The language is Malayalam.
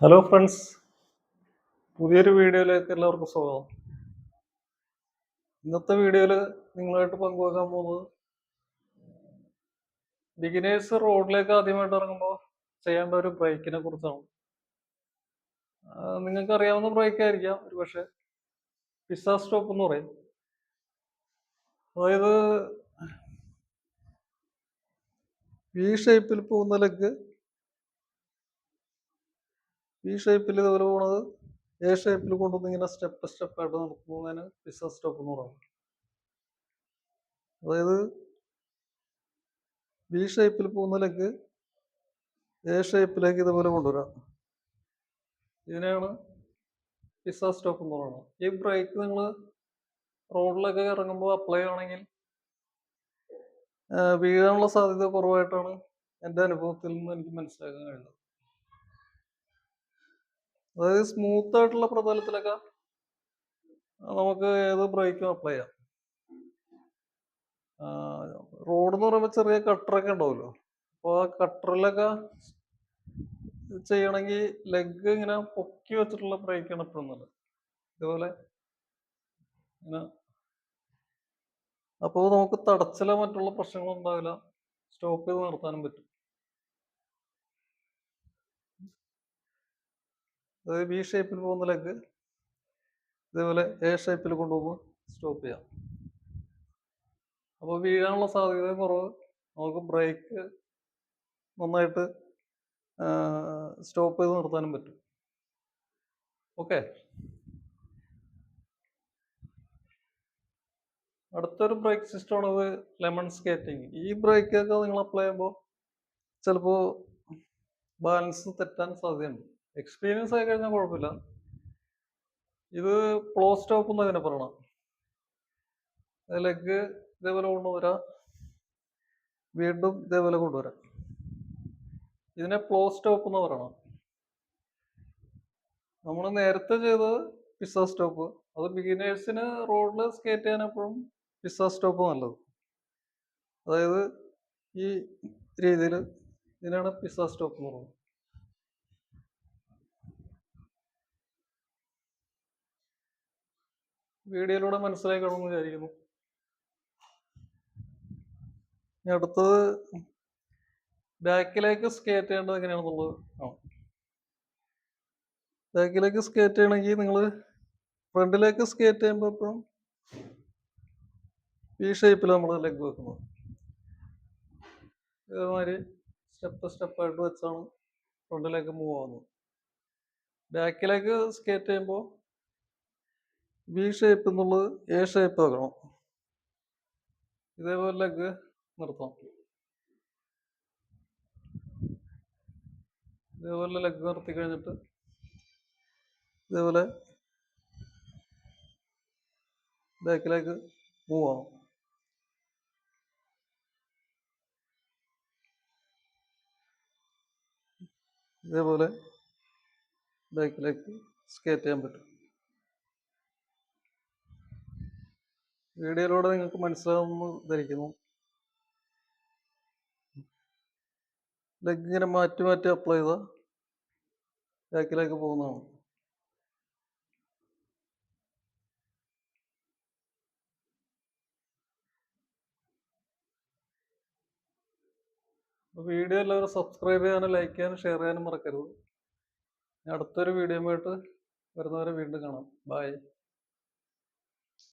ഹലോ ഫ്രണ്ട്സ് പുതിയൊരു വീഡിയോയിലേക്ക് എല്ലാവർക്കും സ്വാഗതം. ഇന്നത്തെ വീഡിയോയിൽ നിങ്ങളായിട്ട് പങ്കുവെക്കാൻ പോകുന്നത് ബിഗിനേഴ്സ് റോഡിലേക്ക് ആദ്യമായിട്ട് ഇറങ്ങുമ്പോൾ ചെയ്യേണ്ട ഒരു ബ്രേക്കിനെ കുറിച്ചാണ്. നിങ്ങൾക്ക് അറിയാവുന്ന ബ്രേക്ക് ആയിരിക്കാം. ഒരു പക്ഷേ പിസ്സ സ്റ്റോപ്പ് എന്ന് പറയും. അതായത് ഈ ഷേപ്പിൽ പോകുന്ന ലെഗ് ഈ ഷേപ്പിൽ ഇതുപോലെ പോണത് എ ഷേപ്പിൽ കൊണ്ടുവന്ന് ഇങ്ങനെ സ്റ്റെപ്പ് സ്റ്റെപ്പായിട്ട് നടക്കുന്നതിന് പിസ സ്റ്റോപ്പ് എന്ന് പറയുന്നത് അതായത് വി ഷേപ്പിൽ പോകുന്നതിലേക്ക് എ ഷേപ്പിലേക്ക് ഇതുപോലെ കൊണ്ടുവരാം. ഇതിനെയാണ് പിസ സ്റ്റോപ്പ് എന്ന് പറയുന്നത്. ഈ ബ്രേക്ക് നിങ്ങൾ റോഡിലൊക്കെ ഇറങ്ങുമ്പോൾ അപ്ലൈ ആണെങ്കിൽ വീഴാനുള്ള സാധ്യത കുറവായിട്ടാണ് എന്റെ അനുഭവത്തിൽ നിന്ന് എനിക്ക് മനസ്സിലാക്കാൻ കഴിഞ്ഞത് അതായത് സ്മൂത്ത് ആയിട്ടുള്ള പ്രതലത്തിലൊക്കെ നമുക്ക് ഏത് ബ്രേക്കും അപ്ലൈ ചെയ്യാം. റോഡ് എന്ന് പറയുമ്പോൾ ചെറിയ കട്ടറൊക്കെ ഉണ്ടാവുമല്ലോ. അപ്പോൾ ആ കട്ടറിലൊക്കെ ചെയ്യണമെങ്കിൽ ലെഗ് ഇങ്ങനെ പൊക്കി വെച്ചിട്ടുള്ള ബ്രേക്കാണ് എപ്പോഴും നല്ലത്. ഇതുപോലെ ഇങ്ങനെ അപ്പോൾ നമുക്ക് തടച്ചില മറ്റുള്ള പ്രശ്നങ്ങളും ഉണ്ടാവില്ല. സ്റ്റോപ്പ് ചെയ്ത് നിർത്താനും പറ്റും. അതായത് ബി ഷേപ്പിൽ പോകുന്ന ലെഗ് ഇതേപോലെ എ ഷേപ്പിൽ കൊണ്ടുപോകുമ്പോൾ സ്റ്റോപ്പ് ചെയ്യാം. അപ്പോൾ വീഴാനുള്ള സാധ്യത കുറവ്. നമുക്ക് ബ്രേക്ക് നന്നായിട്ട് സ്റ്റോപ്പ് ചെയ്ത് നിർത്താനും പറ്റും. ഓക്കെ അടുത്തൊരു ബ്രേക്ക് സിസ്റ്റമാണ് ഇത് ലെമൺ സ്കേറ്റിംഗ് ഈ ബ്രേക്കൊക്കെ നിങ്ങൾ അപ്ലൈ ചെയ്യുമ്പോൾ ചിലപ്പോൾ ബാലൻസ് തെറ്റാൻ സാധ്യതയുണ്ട്. എക്സ്പീരിയൻസ് ആയി കഴിഞ്ഞാൽ കുഴപ്പമില്ല ഇത് പ്ലോ സ്റ്റോപ്പ് എന്ന് അതിനെ പറയണം. ലെഗ് ഇതേപോലെ കൊണ്ടുവരാം. വീണ്ടും ഇതേപോലെ കൊണ്ടുവരാം. ഇതിനെ പ്ലോ സ്റ്റോപ്പ് എന്ന് പറയണം. നമ്മൾ നേരത്തെ ചെയ്തത് പിസ്സ സ്റ്റോപ്പ് അത് ബിഗിനേഴ്സിന് റോഡിൽ സ്കേറ്റ് ചെയ്യാൻ എപ്പോഴും പിസ്സ സ്റ്റോപ്പ് നല്ലത്. അതായത് ഈ രീതിയിൽ ഇതിനാണ് പിസ്സ സ്റ്റോപ്പ് എന്ന് പറയുന്നത്. വീഡിയോയിലൂടെ മനസ്സിലായി കാണുമെന്ന് വിചാരിക്കുന്നു അടുത്തത് ബാക്കിലേക്ക് സ്കേറ്റ് ചെയ്യേണ്ടത് എങ്ങനെയാണെന്നുള്ളത് ആ ബാക്കിലേക്ക് സ്കേറ്റ് ചെയ്യണമെങ്കിൽ നിങ്ങൾ ഫ്രണ്ടിലേക്ക് സ്കേറ്റ് ചെയ്യുമ്പോൾ എപ്പോഴും ഈ ഷേപ്പിൽ നമ്മൾ ലെഗ് വെക്കുന്നത്. ഇതേമാതിരി സ്റ്റെപ്പ് സ്റ്റെപ്പായിട്ട് വെച്ചാണ് ഫ്രണ്ടിലേക്ക് മൂവ് ആവുന്നത്. ബാക്കിലേക്ക് സ്കേറ്റ് ചെയ്യുമ്പോൾ വി ഷേപ്പ് എന്നുള്ളത് എ ഷേപ്പ് ആക്കണം ഇതേപോലെ നിർത്താം. ഇതേപോലെ ലെഗ് നിർത്തി കഴിഞ്ഞിട്ട് ഇതേപോലെ ബാക്കിലേക്ക് മൂവ് ആവും. ഇതേപോലെ ബാക്കിലേക്ക് സ്കേറ്റ് ചെയ്യാൻ പറ്റും. വീഡിയോയിലൂടെ നിങ്ങൾക്ക് മനസ്സിലാവുമെന്ന് ധരിക്കുന്നു ലെഗ് ഇങ്ങനെ മാറ്റി മാറ്റി അപ്ലൈ ചെയ്താൽ ബാക്കിലേക്ക് പോകുന്നതാണ്. വീഡിയോ എല്ലാവരും സബ്സ്ക്രൈബ് ചെയ്യാനും ലൈക്ക് ചെയ്യാനും ഷെയർ ചെയ്യാനും മറക്കരുത്. അടുത്തൊരു വീഡിയോ ആയിട്ട് വരുന്നവരെ വീണ്ടും കാണാം. ബൈ